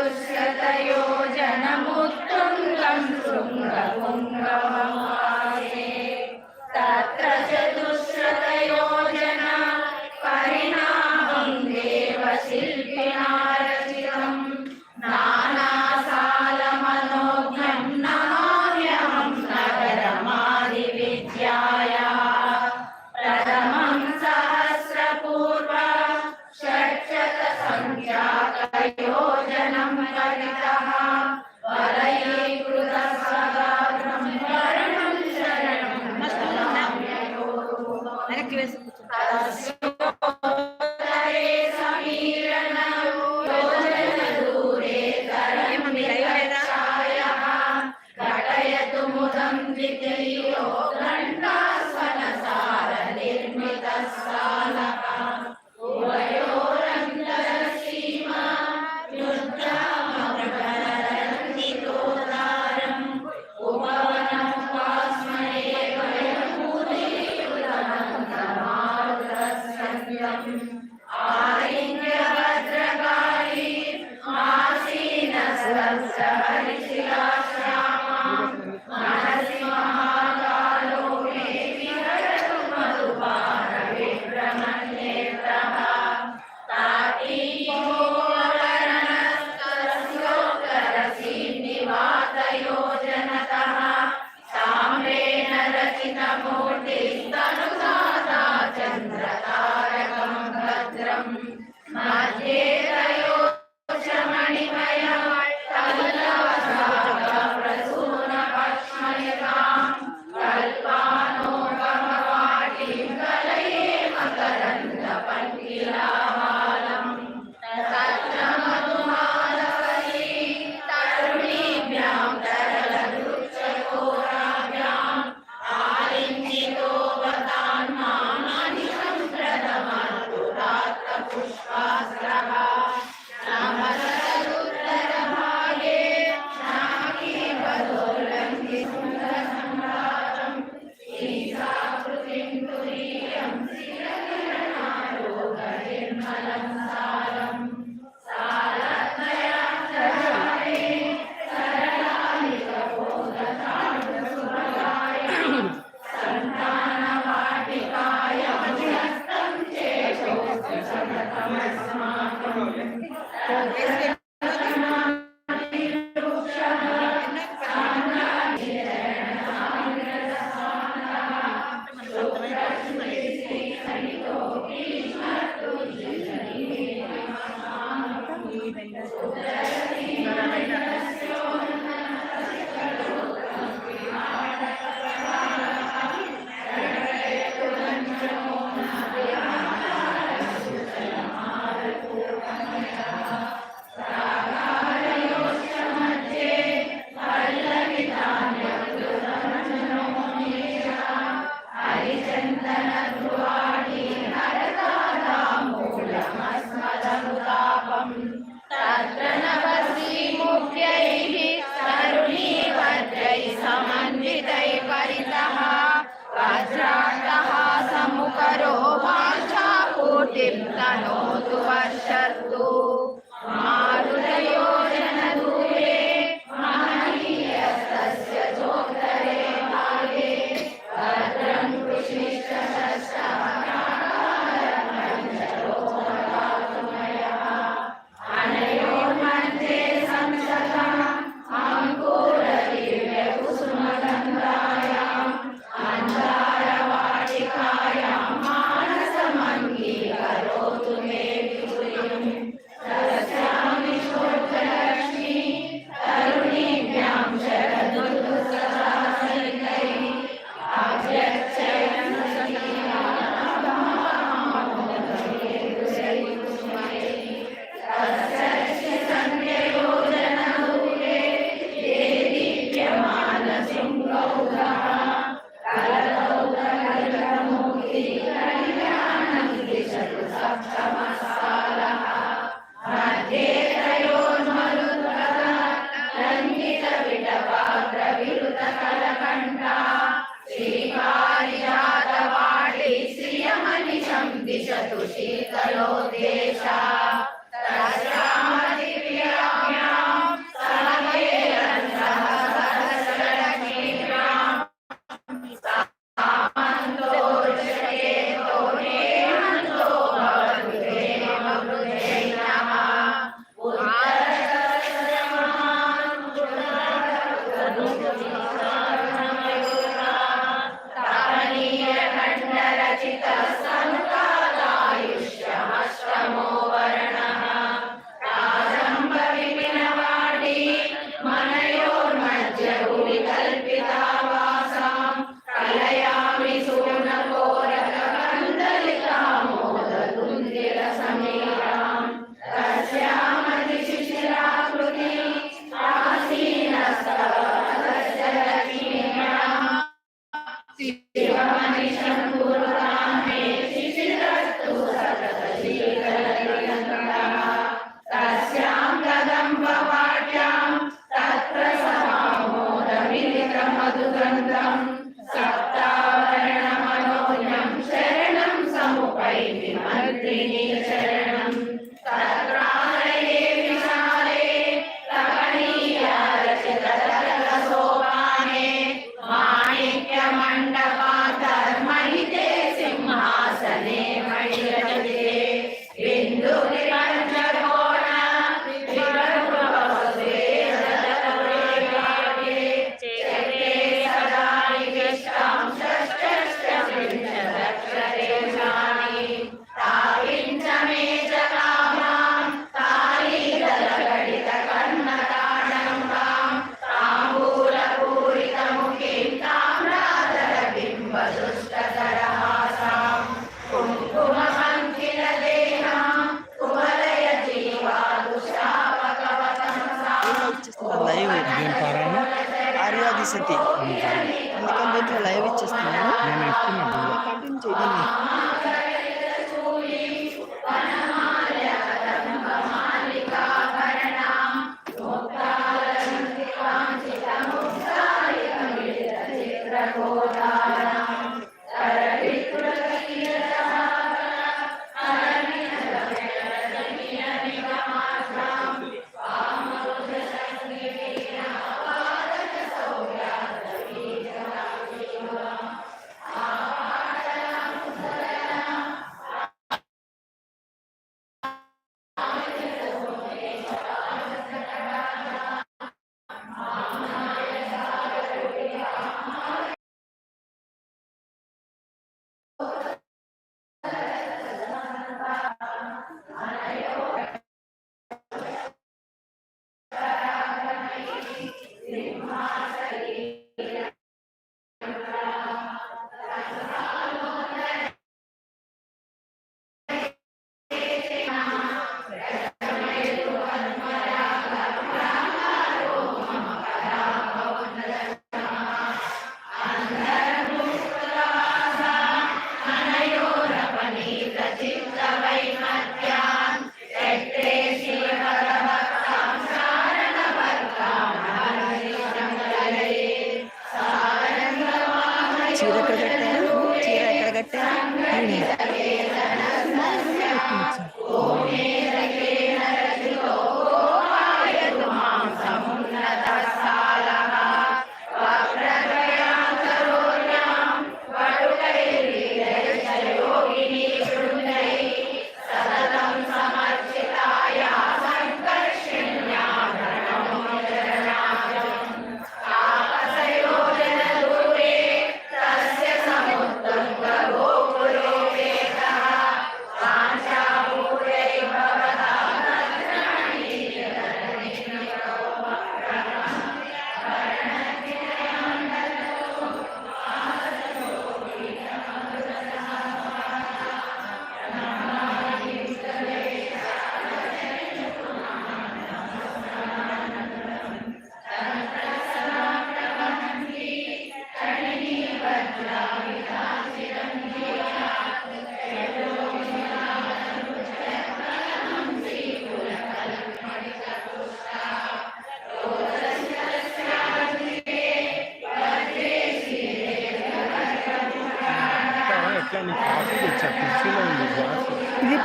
दिगन्तम् उपरि चतुश्शतयोजनमुत्तुङ्गं igreja দীপ্তানো তু शिवमनिशं गुरुरामे शिशिरस्तु सकलजीवन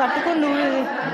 పట్టుకొని నువ్వు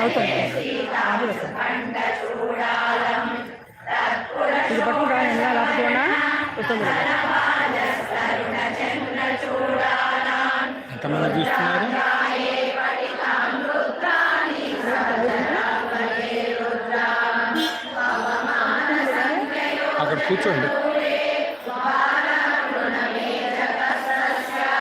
అవుతుంది ఇది పట్టుకుంటా ఎలా లేకపోతున్నా వస్తుంది. ఎంతమంది చూస్తున్నారు? అక్కడ కూర్చోండి.